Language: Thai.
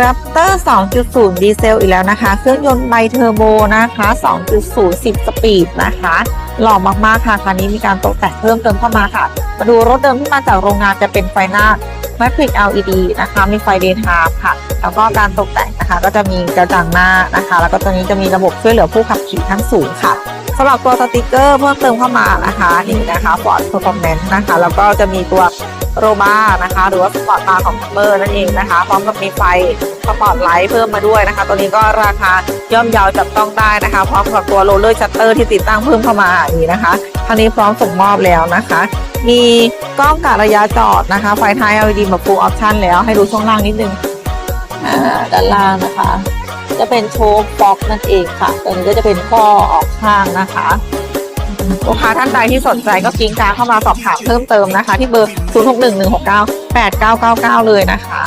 Raptor 2.0 ดีเซลอีกแล้วนะคะ เครื่องยนต์ไบเทอร์โบนะคะ 2.0 10 สปีดนะคะหล่อมากๆค่ะคันนี้มีการตกแต่งเพิ่มเติมเข้ามาค่ะ มาดูรถเดิมที่มาจากโรงงานจะเป็นไฟหน้า Matrix LED นะคะ มีไฟ Daytime ค่ะ แล้วก็การตกแต่งนะคะ ก็จะมีกระจังหน้านะคะ แล้วก็ตัวนี้จะมีระบบช่วยเหลือผู้ขับขี่ทั้งสูงค่ะสำหรับตัวสติกเกอร์เพิ่มเติมเข้ามานะคะนี่นะคะ Ford Performance นะคะ แล้วก็จะมีตัว โรมานะคะ หรือว่าสปอร์ตตาของทัมเมอร์นั่นเองนะคะ พร้อมกับมีไฟสปอร์ตไลท์เพิ่มมาด้วยนะคะ ตัวนี้ก็ราคาย่อมเยาวจับต้องได้นะคะ พร้อมกับตัวโรลเลอร์ชัตเตอร์ที่ติดตั้งเพิ่มเข้ามานี่นะคะทางนี้พร้อมส่งมอบแล้วนะคะ มีกล้องกะระยะจอดนะคะ ไฟท้าย LED แบบ full option แล้วให้ดูช่วงล่างนิดนึงอ่าด้านล่างนะคะ จะเป็นโชว์บ็อกนั่นเองค่ะตัวนี้ก็จะเป็นข้อออกข้างนะคะ ลูกค้าท่านใดที่สนใจก็กิ้งกาเข้ามาสอบถามเพิ่มเติมนะคะ ที่เบอร์ 0611698999 เลยนะคะ